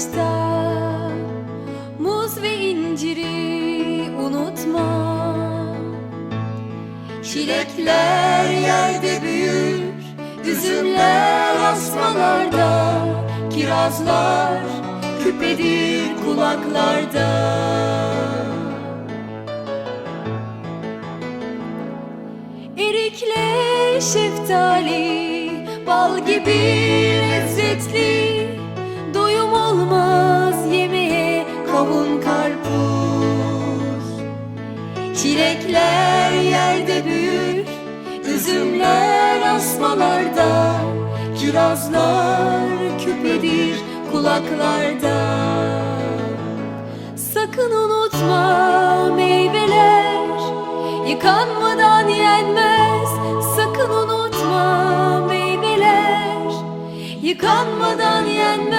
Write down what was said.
ağaçta Muz ve inciri unutma. Çilekler yerde büyür Üzümler asmalarda Kirazlar küpedir kulaklarda. Erikle şeftali Bal gibi lezzet Çilekler yerde büyür Üzümler asmalarda Kirazlar küpedir kulaklarda. Sakın unutma meyveler Yıkanmadan yenmez. Sakın unutma meyveler Yıkanmadan yenmez